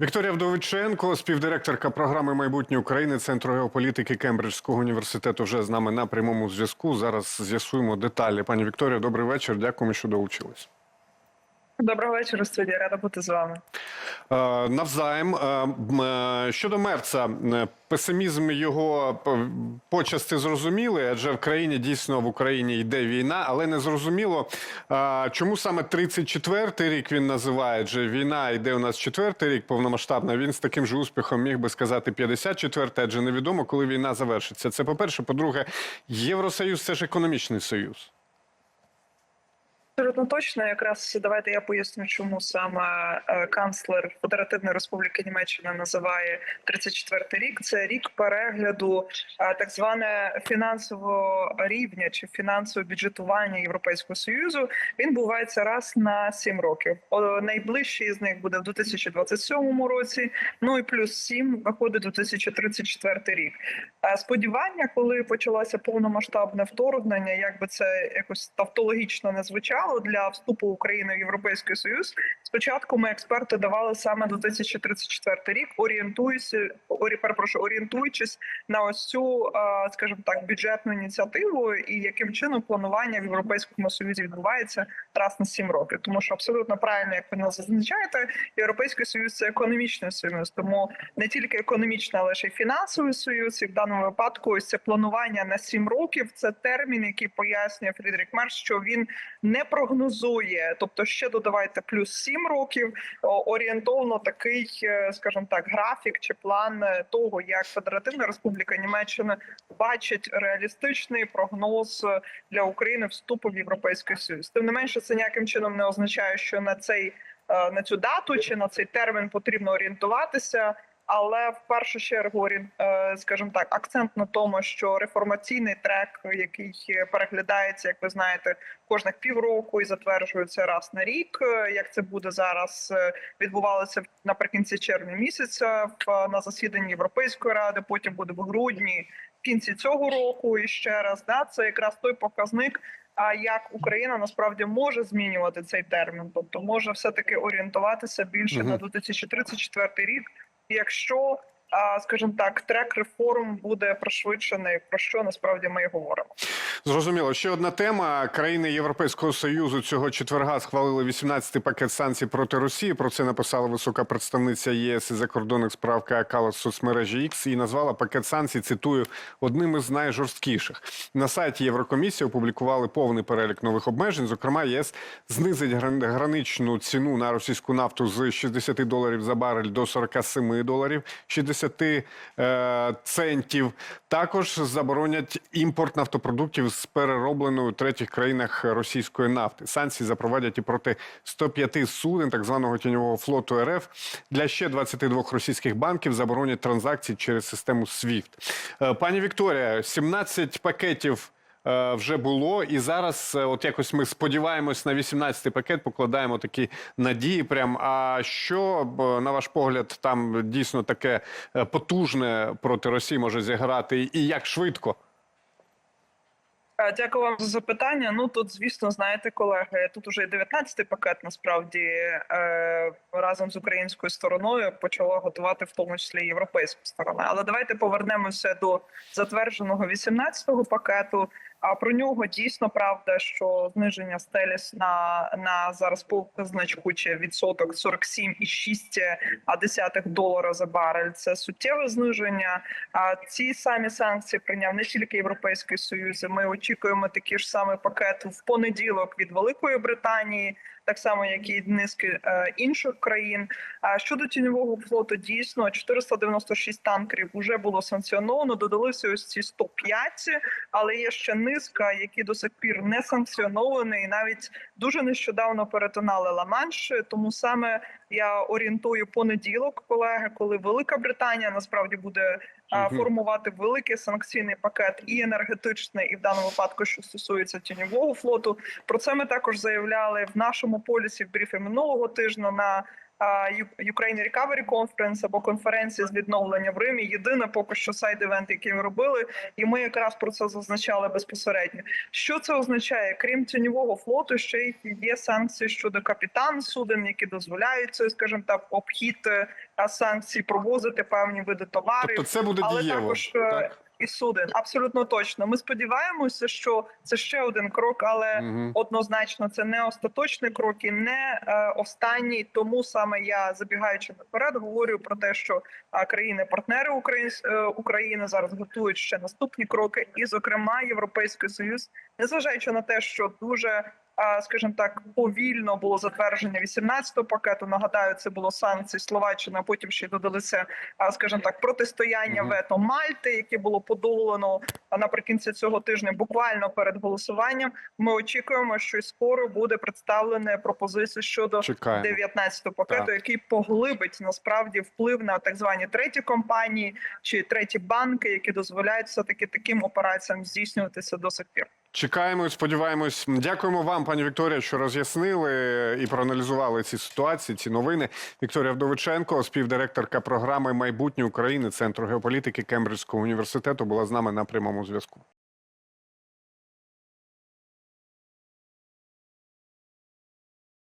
Вікторія Вдовиченко, співдиректорка програми майбутнє України Центру геополітики Кембриджського університету, вже з нами на прямому зв'язку. Зараз з'ясуємо деталі. Пані Вікторія, добрий вечір. Дякуємо, що долучились. Доброго вечора, студія. Рада бути з вами. Е, Навзаєм Е, е, щодо Мерца, песимізм його почасти зрозуміли, адже в країні дійсно в Україні йде війна, але не зрозуміло, чому саме 34-й рік він називає. Адже війна йде у нас четвертий рік повномасштабна. Він з таким же успіхом міг би сказати 54-й, адже невідомо, коли війна завершиться. Це по-перше. По-друге, Євросоюз це ж економічний союз. Абсолютно точно, якраз давайте я поясню, чому саме е, канцлер Федеративної Республіки Німеччина називає 34-й рік. Це рік перегляду е, так зване фінансового рівня чи фінансового бюджетування Європейського союзу. Він бувається раз на 7 років. Найближчий з них буде в 2027 році. Ну і плюс 7 виходить у 2034 рік. Е, Сподівання, коли почалося повномасштабне вторгнення, як би це якось тавтологічно не звучало для вступу України в Європейський Союз. Спочатку ми експерти давали саме до 2034 рік, орієнтуючись, орі, перепрошую, орієнтуючись на ось цю, скажімо так, бюджетну ініціативу і яким чином планування в Європейському Союзі відбувається раз на 7 років. Тому що абсолютно правильно, як ви нас зазначаєте, Європейський Союз це економічний союз, тому не тільки економічний, але ще й фінансовий союз. І в даному випадку ось це планування на 7 років. Це термін, який пояснює Фрідрік Мерс, що він не прогнозує, тобто ще додавайте плюс 7 років. Орієнтовно такий, е, скажімо так, графік чи план е, того, як Федеративна Республіка Німеччина бачить реалістичний прогноз е, для України вступу в Європейський Союз. Тим не менше, це ніяким чином не означає, що на цей на цю дату чи на цей термін потрібно орієнтуватися. Але в першу чергу е, скажімо так, акцент на тому, що реформаційний трек, який переглядається, як ви знаєте, кожних півроку і затверджується раз на рік. е, Як це буде зараз е, відбувалося наприкінці червня місяця на засіданні Європейської ради. Потім буде в грудні, в кінці цього року. І ще раз да це якраз той показник. А як Україна насправді може змінювати цей термін, тобто може все таки орієнтуватися більше Мгм. на 2034 рік, якщо а, скажімо так, трек реформ буде пришвидшений, про що насправді ми і говоримо. Зрозуміло. Ще одна тема. Країни Європейського союзу цього четверга схвалили 18-й пакет санкцій проти Росії. Про це написала висока представниця ЄС із закордонних справ Кая Калас в соцмережі X і назвала пакет санкцій. Цитую одним із найжорсткіших. На сайті Єврокомісії опублікували повний перелік нових обмежень. Зокрема, ЄС знизить гран- граничну ціну на російську нафту з 60 доларів за барель до 47 доларів 60 е, центів. Також заборонять імпорт нафтопродуктів з переробленою у третіх країнах російської нафти. Санкції запровадять і проти 105 суден так званого тіньового флоту РФ. Для ще 22 російських банків заборонять транзакції через систему SWIFT. Е, Пані Вікторія, 17 пакетів вже було, і зараз, е, от якось ми сподіваємось на 18-й пакет, покладаємо такі надії. Прям а що на ваш погляд там дійсно таке е, потужне проти Росії може зіграти, і як швидко? Е, Дякую вам за запитання. Ну тут, звісно, знаєте, колеги, тут уже 19-й пакет насправді е, разом з українською стороною почало готувати в тому числі і європейську сторону. Але давайте повернемося до затвердженого 18-го пакету. А про нього дійсно правда, що зниження стеліс на, на зараз позначку чи відсоток 47,6 долара за барель. Це суттєве зниження. А ці самі санкції прийняв не тільки європейський союз. Ми очікуємо такі ж самий пакет в понеділок від Великої Британії, так само як і низки е, інших країн. А щодо тіньового флоту, дійсно 496 танкерів вже було санкціоновано. Додалися ось ці 105, але є ще низка, які до сих пір не санкціоновані, і навіть дуже нещодавно перетинали Ла-Манш. Тому саме я орієнтую понеділок, колеги, коли Велика Британія насправді буде. Формувати великий санкційний пакет і енергетичний, і в даному випадку, що стосується тіньового флоту. Про це ми також заявляли в нашому полісі в брифі минулого тижня на Ukraine Recovery Conference або конференція з відновлення в Римі. Єдине поки що сайд-івент, який ми робили, і ми якраз про це зазначали безпосередньо. Що це означає? Крім тіньового флоту, ще й є санкції щодо капітан суден, які дозволяють скажімо так, обхід е, санкцій, провозити певні види товарів Тобто це буде але дієво. також е, так? і суден. Абсолютно точно. Ми сподіваємося, що це ще один крок, але Мгм. однозначно це не остаточний крок і не е, останній. Тому саме я забігаючи наперед, говорю про те, що е, країни-партнери України, е, України зараз готують ще наступні кроки, і, зокрема, Європейський Союз, незважаючи на те, що дуже скажімо так, повільно було затвердження 18-го пакету. Нагадаю, це було санкції Словаччини, а потім ще й додалися, скажімо так, протистояння вето Мальти, яке було подолано наприкінці цього тижня, буквально перед голосуванням. Ми очікуємо, що й скоро буде представлена пропозиція щодо Чекаємо. 19-го пакету, Так. який поглибить насправді вплив на так звані треті компанії чи треті банки, які дозволяють все таки таким операціям здійснюватися до сих пір. Чекаємо сподіваємось. Дякуємо вам, пані Вікторія, що роз'яснили і проаналізували ці ситуації, ці новини. Вікторія Вдовиченко, співдиректорка програми Майбутнє України Центру геополітики Кембриджського університету, була з нами на прямому зв'язку.